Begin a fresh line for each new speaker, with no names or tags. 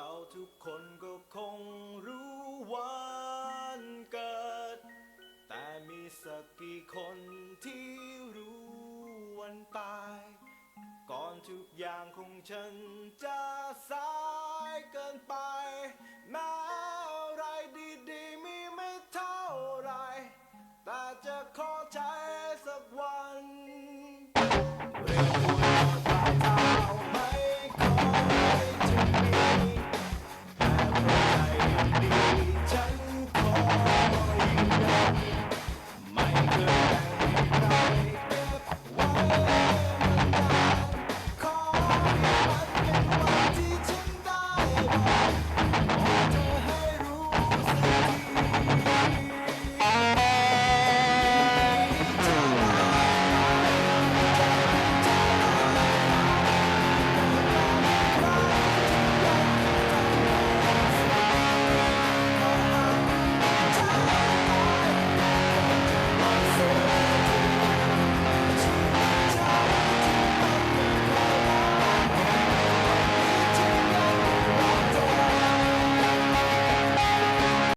เราทุกคนก็คงรู้วันเกิด แต่มีสักกี่คนที่รู้วันตาย ก่อนทุกอย่างคงฉันจะสายเกินไป แม้อะไรดีๆ มีไม่เท่าไร แต่จะขอ